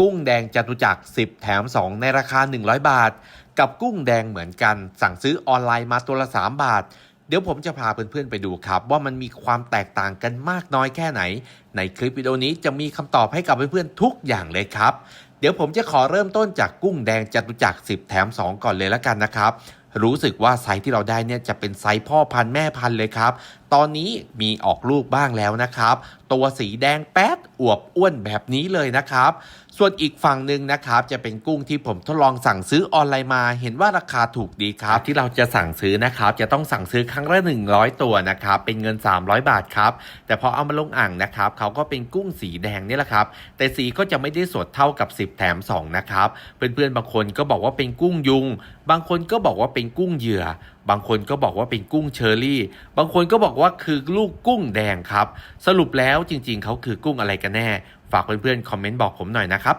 กุ้งแดงจตุจักร 10 แถม 2 ในราคา 100 บาท กับกุ้งแดงเหมือนกัน สั่งซื้อออนไลน์มาตัวละ 3 บาท เดี๋ยวผมจะพาเพื่อนๆไปดูครับ ว่ามันมีความแตกต่างกันมากน้อยแค่ไหน ในคลิปวิดีโอนี้จะมีคำตอบให้กับเพื่อนๆทุกอย่างเลยครับ เดี๋ยวผมจะขอเริ่มต้นจากกุ้งแดงจตุจักร 10 แถม 2 ก่อนเลยละกันนะครับรู้สึกว่าไซส์ที่เราได้เนี่ยจะเป็นไซส์พ่อพันธุ์แม่พันธุ์เลยครับ ตอนนี้มีออกลูกบ้างแล้วนะครับ ตัวสีแดงแป๊ดอวบอ้วนแบบนี้เลยนะครับ ส่วนอีกฝั่งหนึ่งนะครับจะเป็นกุ้งที่ผมทดลองสั่งซื้อออนไลน์มา เห็นว่าราคาถูกดีครับ ที่เราจะสั่งซื้อนะครับ จะต้องสั่งซื้อครั้งละ 100 ตัวนะครับ เป็นเงิน 300 บาทครับ แต่พอเอามาลงอ่างนะครับเขาก็เป็นกุ้งสีแดงนี่แหละครับ แต่สีก็จะไม่ได้สดเท่ากับ 10 แถม 2 นะครับ เพื่อนๆบางคนก็บอกว่าเป็นกุ้งยุง บางคนก็บอกว่าเป็นกุ้งเหยื่อบางคนก็บอกว่าเป็นกุ้งเชอรี่ บางคนก็บอกว่าคือลูกกุ้งแดงครับ สรุปแล้วจริงๆ เขาคือกุ้งอะไรกันแน่ ฝากเพื่อนๆคอมเมนต์บอกผมหน่อยนะครับ